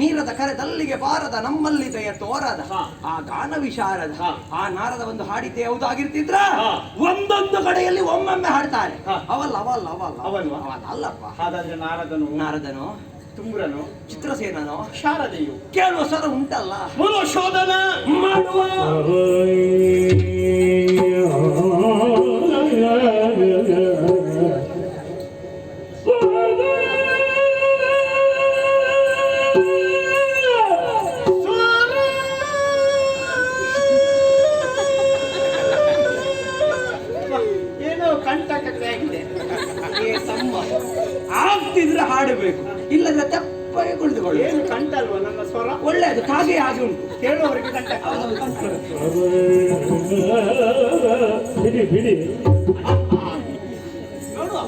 ನೀರದ ಕರೆದಲ್ಲಿಗೆ ಬಾರದ ನಮ್ಮಲ್ಲಿ ದಯ ತೋರದ. ಆ ಗಾನ ವಿಶಾರದ ಆ ನಾರದ ಒಂದು ಹಾಡಿದ್ದೆ ಯಾವುದಾಗಿರ್ತಿದ್ರ. ಒಂದೊಂದು ಕಡೆಯಲ್ಲಿ ಒಮ್ಮೊಮ್ಮೆ ಹಾಡ್ತಾರೆ. ಅವಲ್ಲ ಅವಲ್ಲ ಅವಲ್ಲ? ಅವಲ್ಲ ಅಲ್ಲಪ್ಪ ಹಾಗಾದ್ರೆ ನಾರದನು ನಾರದನು ತುಂಬ್ರನು ಚಿತ್ರಸೇನನು ಶಾರದೆಯು ಕೇಳುವ ಸರ ಉಂಟಲ್ಲ. ಶೋಧನ ಮಾಡುವ. ಕಂಟಕತೆ ಆಗಿದೆ ತಮ್ಮ. ಆಗ್ತಿದ್ರೆ ಹಾಡಬೇಕು ಇಲ್ಲದ್ರೆ ತಪ್ಪಾಗಿ ಕುಳಿತುಕೊಳ್ಳಿ ಏನು ಕಂಠ ಅಲ್ವಾ ನಮ್ಮ ಸ್ವರ? ಒಳ್ಳೆಯದು ಕಾಗೆ ಹಾಗೆ ಉಂಟು. ಕೇಳುವವರಿಗೆ ಕಂಠ. ಬಿಡಿ ಬಿಡಿ. ನೋಡುವ.